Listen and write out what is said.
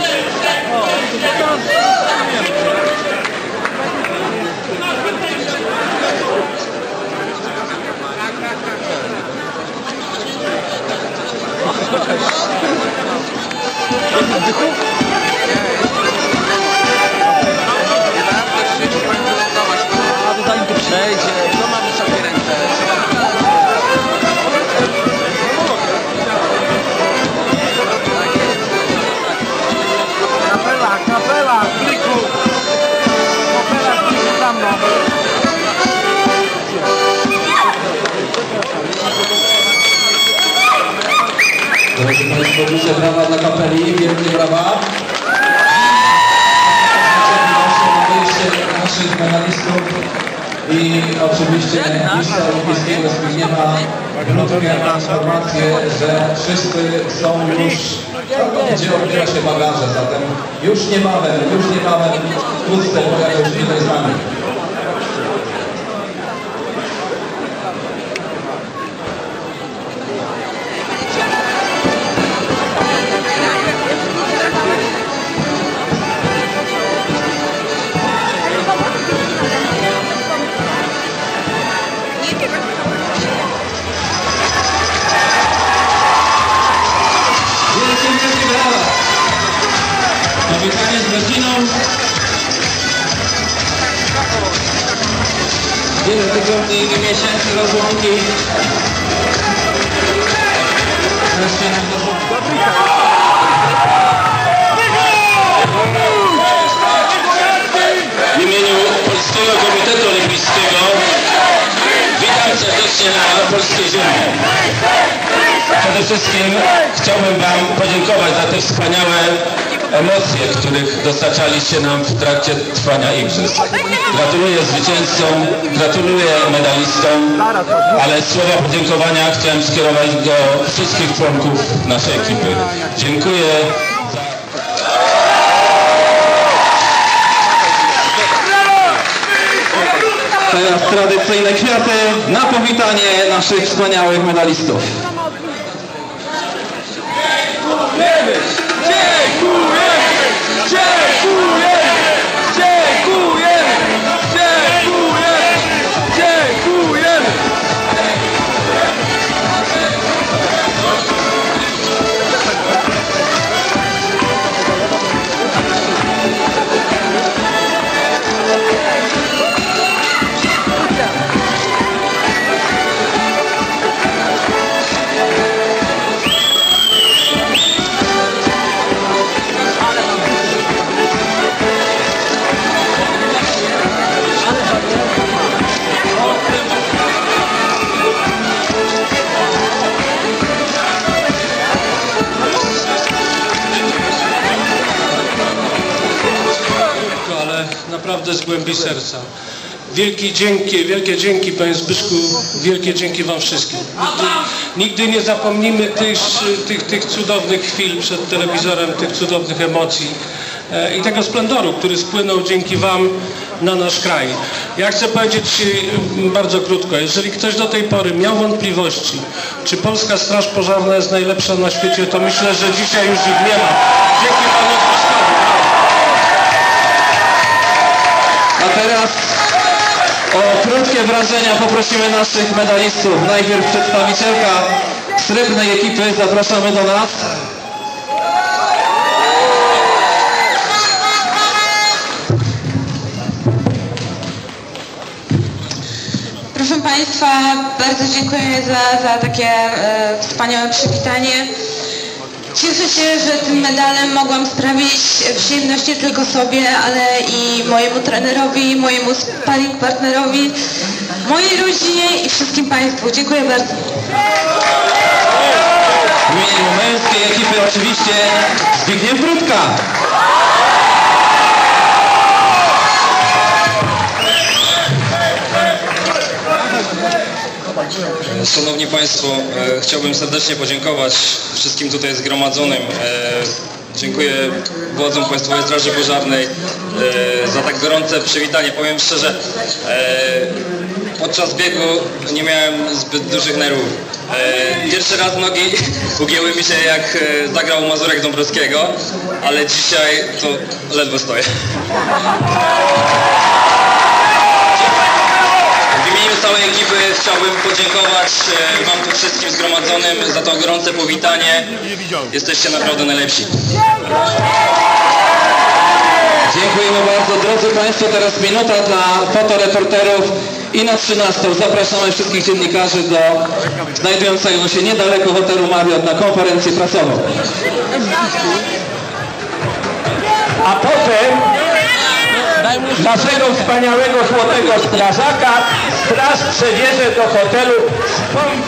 A Duże brawa dla kapeli, wielkie brawa. Naszych medalistów i oczywiście mistrza olimpijskiego Zbigniewa krótkie informacje, że wszyscy są już, gdzie odbiera się bagaże, zatem już niebawem, już niebawem wkrótce pojawią się tutaj z nami. Tygodni i miesięcy rozłąki. Wreszcie nam. W imieniu Polskiego Komitetu Olimpijskiego witam serdecznie na polskiej ziemi. Przede wszystkim chciałbym Wam podziękować za te wspaniałe emocje, których dostarczaliście nam w trakcie trwania Igrzysk. Gratuluję zwycięzcom, gratuluję medalistom, ale słowa podziękowania chciałem skierować do wszystkich członków naszej ekipy. Dziękuję Teraz tradycyjne kwiaty na powitanie naszych wspaniałych medalistów. Naprawdę z głębi serca. Wielkie dzięki, wielkie dzięki Panie Zbyszku, wielkie dzięki Wam wszystkim. Nigdy, nigdy nie zapomnimy tych, tych, tych cudownych chwil przed telewizorem, tych cudownych emocji e, i tego splendoru, który spłynął dzięki Wam na nasz kraj. Ja chcę powiedzieć e, bardzo krótko, jeżeli ktoś do tej pory miał wątpliwości, czy Polska Straż Pożarna jest najlepsza na świecie, to myślę, że dzisiaj już ich nie ma. Dzięki Panu teraz o krótkie wrażenia poprosimy naszych medalistów. Najpierw przedstawicielka srebrnej ekipy, zapraszamy do nas. Proszę Państwa, bardzo dziękuję za, za takie e, wspaniałe przywitanie. Cieszę się, że tym medalem mogłam sprawić przyjemność nie tylko sobie, ale i mojemu trenerowi, mojemu sparring partnerowi, mojej rodzinie i wszystkim Państwu. Dziękuję bardzo. W imieniu męskiej ekipy oczywiście Zbigniew Brudka. Szanowni Państwo, e, chciałbym serdecznie podziękować wszystkim tutaj zgromadzonym. E, dziękuję władzom Państwowej Straży Pożarnej e, za tak gorące przywitanie. Powiem szczerze, podczas biegu nie miałem zbyt dużych nerwów. Pierwszy raz nogi ugięły mi się jak zagrał Mazurek Dąbrowskiego, ale dzisiaj to ledwo stoję. W imieniu całej ekipy chciałbym podziękować e, Wam tu wszystkim zgromadzonym za to gorące powitanie. Jesteście naprawdę najlepsi. Dziękujemy bardzo. Drodzy Państwo, teraz minuta dla fotoreporterów i na 13 zapraszamy wszystkich dziennikarzy do znajdującego się niedaleko hotelu Marriott na konferencję prasową. A potem naszego wspaniałego złotego strażaka straż przewiezie do hotelu pom-